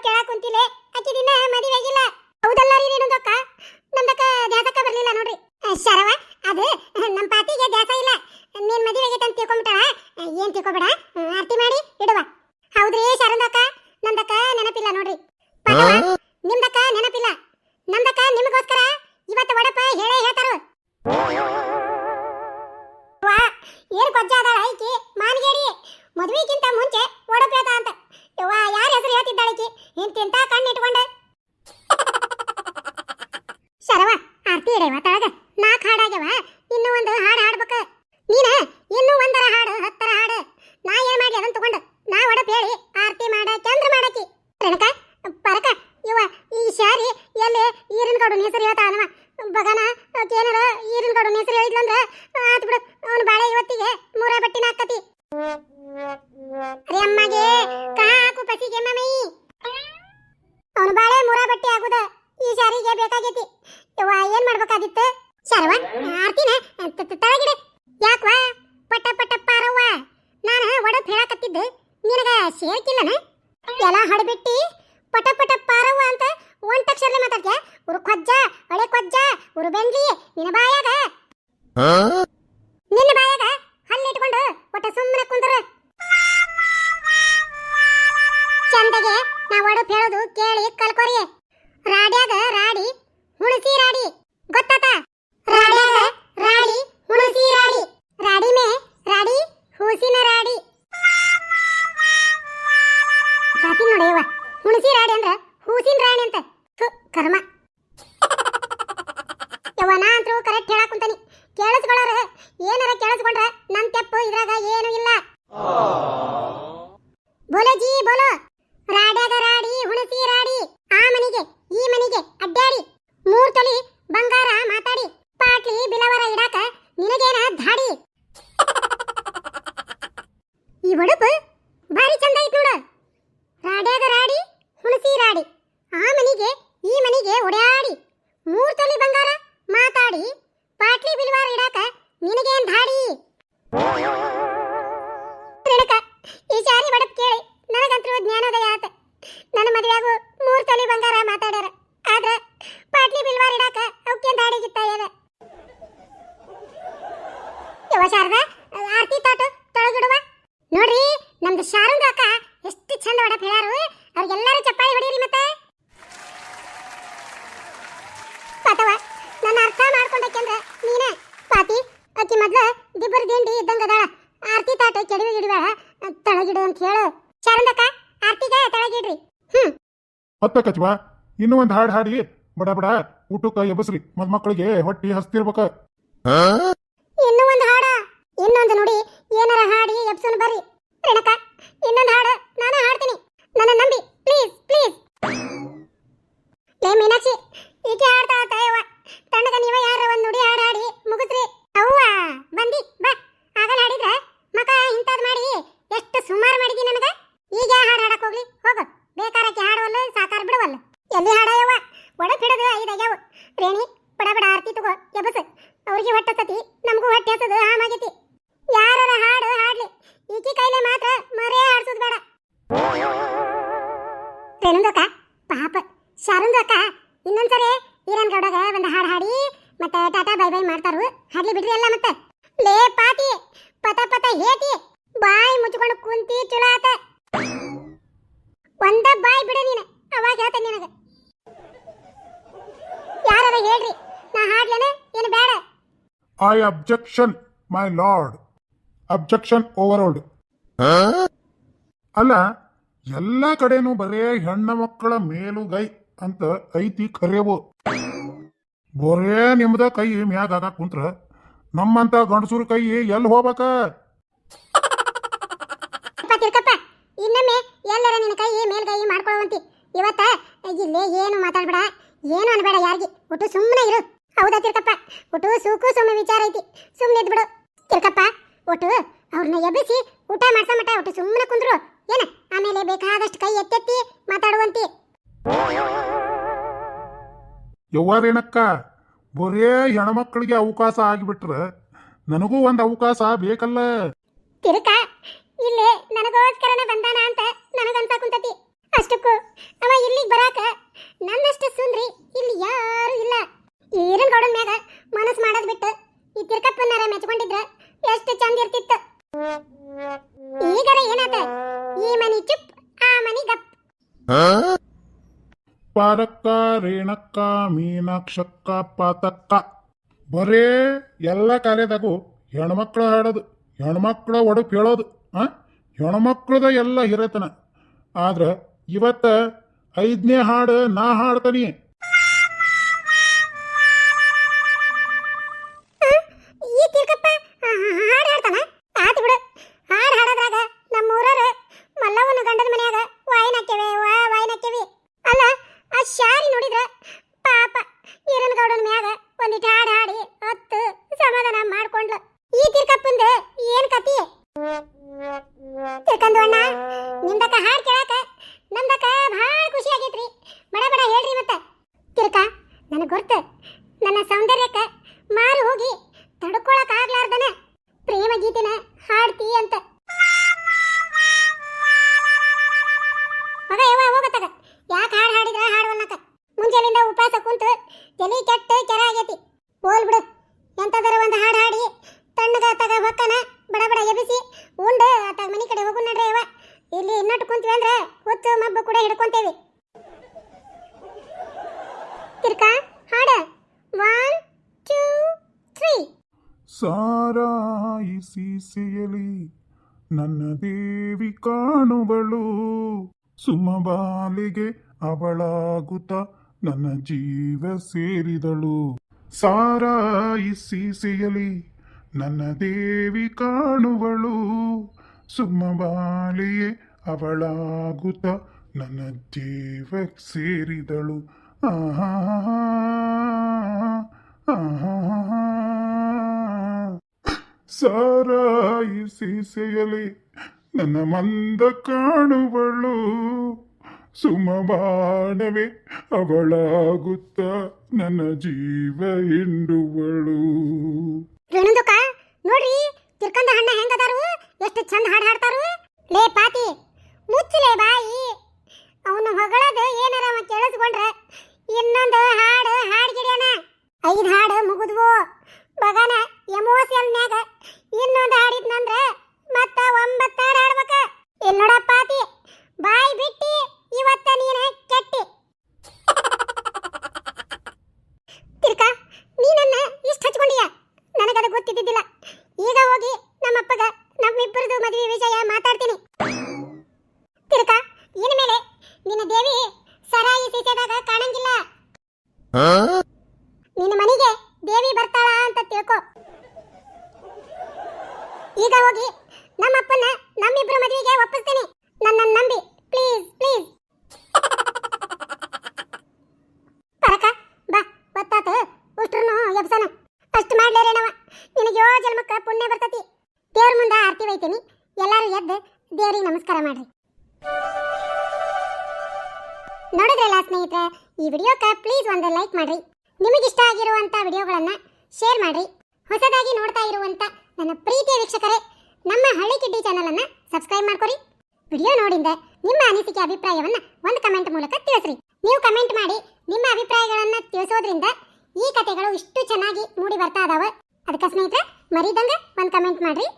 ಲೇ ಕೇಳಾಕ ಕುಂತಿಲೆ. ಅಕ್ಕಿ ದಿನ ಮದುವೆ ಆಗಿಲ್ಲ. ಹೌದಲ್ಲ ರೀ ನೀನೊಂದಕ್ಕ ನಮ್ದಕ್ಕ ದ್ಯಾಸಕ್ಕ ಬರ್ಲಿಲ್ಲ ನೋಡ್ರಿ. ಶರವ, ಅದು ನಮ್ಮ ಪಾತಿಗೆ ದ್ಯಾಸ ಇಲ್ಲ. ನೀನ್ ಮದುವೆ ಆಗೈತೆ ಅಂತ ತಿಳ್ಕೊಂಬಿಟ್ಟಾಳ? ಏನ್ ತಿಳ್ಕೊಬೇಡ? ಹೇಳಕತ್ತಿದ್ದು ನಿನಗ ಸೇರ್ಕಿಲ್ಲನ ಎಲ್ಲ ಹಡಬಿಟ್ಟಿ ಪಟ ಪಟ ಪಾರವ್ವ ಅಂತ ಒಂಟಕ್ಷರಲೆ ಮಾತಾಡ್ತೀಯ? ಉರು ಕೊಜ್ಜ ಹಳೆ ಕೊಜ್ಜ ಉರು ಬೆಂದ್ಲಿ ನಿನ್ನ ಬಾಯಾಗ. ನಿನ್ನ ಬಾಯಾಗ ಹಲ್ಲಿಟ್ಕೊಂಡು ಒಟ್ಟ ಸುಮ್ಮನೆ ಕುಂದ್ರ. ಚಂದಗೆ ನಾ ಒಡಪ್ ಹೇಳೋದು ಕೇಳಿ ಕಲ್ಕೊರಿ. ರಾಡ್ಯಾಗ ರಾಡಿ ಹುಣಸಿ ರಾಡಿ. ಗೊತ್ತಾತ? ರಾಡ್ಯಾಗ ರಾಡಿ ಹುಣಸಿ ರಾಡಿ. ರಾಡಿ ಮೇ ರಾಡಿ ಹೂಸಿನ ರಾಡಿ. ಕಾತಿ ನೋಡಿಯವ್ವ ಹುಣಸಿ ರಾಡಿ ಅಂದ್ರ ಹೂಸಿನ ರಾಣಿ ಅಂತ. ಕರ್ಮ. ಯವ್ವ, ನಾ ಅಂತೂ ಕರೆಕ್ಟ್ ಹೇಳಕ್ ಕುಂತಾನಿ. ಕೇಳಿಸ್ಕೊಳ್ಳೋರು ಏನಾರ ಕೇಳಿಸ್ಕೊಂಡ್ರ ನನ್ ತೆಪ್ಪು ಇದ್ರಾಗ ಏನು ಇಲ್ಲ. ಬೋಲೋ ಜಿ, ಬೋಲೋ. ರಾಡ್ಯಾಗ ರಾಡಿ, ಹುಣಸಿ ರಾಡಿ. ಆ ಮನಿಗೆ, ಈ ಮನಿಗೆ ಅಡ್ಡಾಡಿ ಮೂರ್ ತೊಲಿ ಬಂಗಾರ ಮಾತಾಡಿ ಪಾಟ್ಲಿ ಬಿಲವರ ಇಡಾಕ ನಿನಗೇನ ಧಾಡಿ ಈ ಒಡಪು ಭಾರಿ ಚಂದ ಐತ್ ನೋಡ ರಾಡ್ಯಾಗ ರಾಡಿ ಹುಣಸಿ ರಾಡಿ ಆ ಮನಿಗೆ ಈ ಮನಿಗೆ ಒಡ್ಯಾಡಿ ಮೂರ್ ತೊಲಿ ಬಂಗಾರ ಮಾತಾಡಿ ಪಾಟ್ಲಿ ಬಿಲ್ವಾರ ಇಡಾಕ ನಿನಗೇನ್ ಧಾಡಿ ರೇಣುಕ ಈ ಶಾರಿ ಒಡಪ್ ಕೇಳಿ ನನಗಂತೂ ಜ್ಞಾನೋದಯ ಆತ ನನ್ನ ಮದುವೆಯಾಗು ಮೂರ್ ತೊಲಿ ಬಂಗಾರ ಮಾತಾಡ್ಯಾರ ಆದ್ರ ಪಾಟ್ಲಿ ಬಿಲ್ವಾರ ಇಡಾಕ ಅವಕ್ಕೆ ದಾಡಿಗಿತ್ತ ಇದ ಯವ ಶಾರದ ಆರ್ತಿ ತಾಟು ತೊಳಗಿಡುವ. ನೋಡ್ರಿ ನಮ್ದು ಶಾರಂಗ ಅಕ್ಕ ಎಷ್ಟು ಚಂದ ಹೊಡಪ್ ಹೇಳ್ಯಾರು. ಅವ್ರಿಗೆಲ್ಲರೂ ಚಪ್ಪಾಳಿ ಹೊಡೀರಿ ಮತ್ತೆ. ಪಾತವ ನನ್ನ ಅರ್ಥ ಮಾಡ್ಕೊಂಡಕ್ಕೆಂದ್ರೆ ನೀನ. ಪಾತಿ ಅಕ್ಕಿ ಮೊದ್ಲ ದಿಬ್ಬರ ದಿಂಡಿ ಇದ್ದಂಗ ಅದಾಳ. ಆರ್ತಿ ತಾಟ ಕೆಡವಿ ಗಿಡಬೇಡ ತಳಗಿಡು ಅಂತ ಹೇಳು. ಶಾರಂದಕ್ಕ ಆರ್ತಿಗ ತಳಗಿಡ್ರಿ. ಹ್ಮ್. ಹತ್ತ ಕಚ್ವ ಇನ್ನೂ ಒಂದು ಹಾಡು ಹಾಡಿ. ಬಡ ಬಡ ಊಟಕ್ಕೆ ಎಬಸ್ರಿ ಮಕ್ಕಳಿಗೆ ಹೊಟ್ಟಿ ಹಸ್ತಿರ್ಬೇಕ. ಇನ್ನೂ ಒಂದು ಹಾಡ. ಇನ್ನೊಂದು ನುಡಿ. ಏನಾರ ಹಾಡಿ ಎಪ್ಸೋನ್ ಬರ್ರಿ. ರೇಣಕ ಇನ್ನೊಂದು ಹಾಡು. ನಾನು ಹಾಡ್ತೀನಿ. ನನ್ನ ನಂಬಿ, ಪ್ಲೀಸ್ ಪ್ಲೀಸ್. ಲೇ ಮೀನಾಕ್ಷಿ, ಈಕೆ ಹಾಡ್ತಾ ತಾಯವ್ವ ತಣ್ಣಗ ನೀವ ಯಾರ ಒಂದು ನುಡಿ ಹಾಡು ಹಾಡಿ, ಮುಗಿಸ್ರಿ. ಅವ್ವ, ಬಂದಿ, ಬಾ. ಆಗಲ್ಲ ಹಾಡಿದ್ರೆ ಮಕ ಇಂಥದ್ ಮಾಡಿ ಎಷ್ಟು ಸುಮಾರು ಮಾಡಿದಿ ನನಗೆ? ಈಗ ಹಾಡು ಹಾಡಕ್ ಹೋಗ್ಲಿ? ಹೋಗು. ಬೇಕಾರಕ್ಕೆ ಹಾಡುವಲ್ಲ, ಸಾಕಾರ ಬಿಡವಲ್ಲ. ಎಲ್ಲಿ ಹಾಡಯವ್ವ ಒಡಪ್ ಹಿಡಿದು ಐದಾಗ್ಯಾವ ರೇಣಿ ಬಡ ಬಡ ಆರ್ತಿ ತಗೋ ಎಬಸ್ ಅವ್ರಿಗೆ ಹೊಟ್ಟೆ ಸತಿ ನಮಗೂ ಹೊಟ್ಟೆ ಹಸದು ಆಮಾಗೈತಿ ಯಾರ ಹಾಡು ಹಾಡ್ಲಿ ಈಕಿ ಕೈಲೆ ಮಾತ್ರ ಮರೇ ಹಾಡ್ಸೋದು ಬೇಡ ರೇಣುಂದಕ್ಕ ಪಾಪ ಶಾರುಂದಕ್ಕ ಇನ್ನೊಂದ್ಸರಿ ಈರನ್ ಗೌಡಗ ಒಂದು ಹಾಡು ಹಾಡಿ ಮತ್ತೆ ಟಾಟಾ ಬೈ ಬೈ ಮಾಡ್ತಾರು ಹಾಡ್ಲಿ ಬಿಡ್ರಿ ಎಲ್ಲ ಮತ್ತೆ ಲೇ ಪಾತಿ ಪತ ಪತ ಹೇತಿ ಬಾಯಿ ಮುಚ್ಕೊಂಡು ಕುಂತಿ ಚುಳ ಆತ ಒಂದ ಬಾಯಿ ಬಿಡ ನೀನು ಅವಾಗ ಹೇಳ್ತೇನೆ ನಿನಗ ಯಾರ ಹೇಳ್ರಿ ನಾ ಹಾಡ್ಲೇನ ಏನು ಬೇಡ I objection my lord objection overruled ಅಲ್ಲ, ಎಲ್ಲ ಕಡೆನೂ ಬರೇ ಹೆಣ್ಣು ಮಕ್ಕಳ ಮೇಲುಗೈ ಅಂತ ಐತಿ ಕರೆಯವು ಬರೇ ನಿಮ್ದ ಕೈ ಮ್ಯಾಗ ಆಗಾಕ್ ಕುಂತ್ರ, ನಮ್ಮಂತ ಗಂಡಸೂರು ಕೈ ಎಲ್ಲಿ ಹೋಗ್ಬೇಕ? ಎಲ್ಲರ ನಿನ್ನ ಕೈ ಮಾಡ್ಕೊಳ್ಳುವಂತಿ ಇವತ್ತ ಇಲ್ಲೇ ಏನು ಮಾತಾಡ್ಬೇಡ, ಏನು ಅನ್ಬೇಡ ಯಾರಿಗೆ, ಒಟ್ಟು ಸುಮ್ಮನೆ ಇರು. ಹೌದಾ ತಿರ್ಕಪ್ಪ? ಒಟ್ಟು ಸೂಕು ಸುಮ್ಮನೆ ವಿಚಾರ ಐತಿ. ಸುಮ್ಮನೆ ಬಿಡು ತಿರ್ಕಪ್ಪ ಒಟ್ಟು ಅವ್ರನ್ನ ಎಬ್ಬಿಸಿ ಊಟ ಮಾಡ್ಸೋ ಮಟ ಒಟ್ಟು ಸುಮ್ಮನೆ ಕುಂದ್ರು. ಏನ? ಆಮೇಲೆ ಬೇಕಾದಷ್ಟು ಕೈ ಎತ್ತೆತ್ತಿ ಮಾತಾಡುವಂತಿ. ಯವ್ವಾರೇನಕ್ಕ ಬರೇ ಹೆಣ್ಮಕ್ಳಿಗೆ ಅವಕಾಶ ಆಗಿಬಿಟ್ರ ನನಗೂ ಒಂದು ಅವಕಾಶ ಬೇಕಲ್ಲ? ತಿರುಕ ಇಲ್ಲೇ ನನಗೋಸ್ಕರನೇ ಬಂದಾನ ಅಂತ ನನಗನ್ಸ ಪಾರಕ್ಕ ರೇಣಕ್ಕ ಮೀನಾಕ್ಷಕ್ಕ ಪಾತಕ್ಕ. ಬರೇ ಎಲ್ಲ ಕಾರ್ಯದಾಗು ಹೆಣ್ಮಕ್ಳು ಹಾಡೋದು, ಹೆಣ್ಮಕ್ಳ ಒಡಪು ಹೇಳೋದು ಆ? ಹೆಣ್ಮಕ್ಳದ ಎಲ್ಲ ಹಿರೇತನ. ಆದ್ರೆ ಇವತ್ತ ಐದನೇ ಹಾಡು ನಾ ಹಾಡ್ತಾನಿ. ಮಾಡ್ಕೊಂಡ್ಲು. ಈ ತಿರ್ಕಪ್ಪಂದ ಏನ್ ಕತಿ? ತಿರ್ಕಂದು ಅಣ್ಣ ನಿಮ್ದಕ್ಕ ಹಾಡ್ ಕೇಳಾಕ ನಮ್ದಕ್ಕ ಭಾಳ ಖುಷಿ ಆಗೈತ್ರಿ. ಬಡ ಬಡ ಹೇಳ್ರಿ ಮತ್ತ. ತಿರ್ಕ, ನನಗೆ ಗೊತ್ತ ನನ್ನ ಸೌಂದರ್ಯಕ್ಕ ಮಾರು ಹೋಗಿ ತಡ್ಕೊಳಕ್ ಆಗ್ಲಾರ್ದನ. ಪ್ರೇಮ ಗೀತೆನ ಕುಂತ್ವಿ ಅಂದ್ರೆ ಹೊತ್ತು ಮಬ್ಬು ಕೂಡ ಹಿಡ್ಕೊಂತೇವಿ. ತಿರ್ಕ, ಹಾಡ. ಒನ್ ಟೂ ತ್ರೀ ಸಾರಾಯಿ ಸೀಸೆಯಲ್ಲಿ ನನ್ನ ದೇವಿ ಕಾಣುವಳು. ಸುಮಬಾಲಿಗೆ ಅವಳಾಗುತ್ತ ನನ್ನ ಜೀವ ಸೇರಿದಳು. ಸಾರಾಯಿ ಸೀಸೆಯಲ್ಲಿ ನನ್ನ ದೇವಿ ಕಾಣುವಳು. ಸುಮಬಾಲಿಗೆ ಅವಳಾಗುತ್ತ ನನ್ನ ಜೀವ ಸೇರಿದಳು ಆಹಾ ಸಾರಾಯಿಸಿ ಸೆಯಲಿ ನನ್ನ ಮಂದ ಕಾಣುವಳು ಸುಮಬಾಣವೇ ಅವಳಾಗುತ್ತ ನನ್ನ ಜೀವ ಹಿಂಡುವಳು ನೋಡ್ರಿ ತಿರ್ಕಂದ ಹಣ್ಣ ಹೆಂಗದಾರು ಎಷ್ಟು ಚಂದ ಹಾಡು ಹಾಡ್ತಾರು ಲೇ ಪಾತಿ ಮುಚ್ಚಲೇ ಬಾಯಿ. ಅವನು ಹೊಗಳದು ಏನಾರ ಅವ ಕೇಳಿಸ್ಕೊಂಡ್ರೆ ಇನ್ನೊಂದು ಹಾಡು ಹಾಡು ಹಾಡ್ಗಿಡ್ಯಾನ ಐದು ಹಾಡು ಮುಗಿದ್ವು. ಬಗನ ಎಮೋಷನಲ್ ನ್ಯಾಗ ಇನ್ನೊಂದು ಹಾಡಿದ್ನಂದ್ರೆ ಮತ್ತ ಒಂಬತ್ತು ಹಾಡು ಹಾಡ್ಬೇಕ. ಇಲ್ಲಿ ನೋಡ ಪಾತಿ, ಬಾಯಿ ಬಿಟ್ಟಿ ಇವತ್ತ ನೀನು ಕೆಟ್ಟಿ. ತಿರ್ಕ, ನೀನನ್ನ ಇಷ್ಟ ಹಚ್ಕೊಂಡಿಯ? ನನಗದು ಗೊತ್ತಿದ್ದಿದ್ದಿಲ್ಲ. ಈಗ ಹೋಗಿ ನಮ್ಮಪ್ಪಗ, ನಮ್ಮಿಬ್ಬರದು ಮದುವೆ ವಿಷಯ ಮಾತಾಡ್ತೀನಿ ತಿರ್ಕ ಇನ್ ಮೇಲೆ ನಿನ್ನ ದೇವಿ ಸರಾಯಿ ಸೀಸೆದಾಗ ಕಾಣಂಗಿಲ್ಲ ನಿನ್ನ ನೋಡಿದ್ರಲ್ಲ ಸ್ನೇಹಿತರೆ? ಈ ವಿಡಿಯೋಕ್ಕೆ ಪ್ಲೀಸ್ ಒಂದು ಲೈಕ್ ಮಾಡ್ರಿ. ನಿಮಗಿಷ್ಟ ಆಗಿರುವಂಥ ವಿಡಿಯೋಗಳನ್ನು ಶೇರ್ ಮಾಡ್ರಿ. ಹೊಸದಾಗಿ ನೋಡ್ತಾ ಇರುವಂಥ ನನ್ನ ಪ್ರೀತಿಯ ವೀಕ್ಷಕರೇ, ನಮ್ಮ ಹಳ್ಳಿ ಕಿಡ್ಡಿ ಚಾನಲನ್ನು ಸಬ್ಸ್ಕ್ರೈಬ್ ಮಾಡ್ಕೊರಿ. ವಿಡಿಯೋ ನೋಡಿಂದ ನಿಮ್ಮ ಅನಿಸಿಕೆ ಅಭಿಪ್ರಾಯವನ್ನ ಒಂದು ಕಮೆಂಟ್ ಮೂಲಕ ತಿಳಿಸ್ರಿ. ನೀವು ಕಮೆಂಟ್ ಮಾಡಿ ನಿಮ್ಮ ಅಭಿಪ್ರಾಯಗಳನ್ನು ತಿಳಿಸೋದ್ರಿಂದ ಈ ಕಥೆಗಳು ಇಷ್ಟು ಚೆನ್ನಾಗಿ ಮೂಡಿ ಬರ್ತಾ ಇದಾವೆ ಅದಕ್ಕೆ ಸ್ನೇಹಿತರೆ, ಮರಿದಂಗ ಒಂದು ಕಮೆಂಟ್ ಮಾಡ್ರಿ.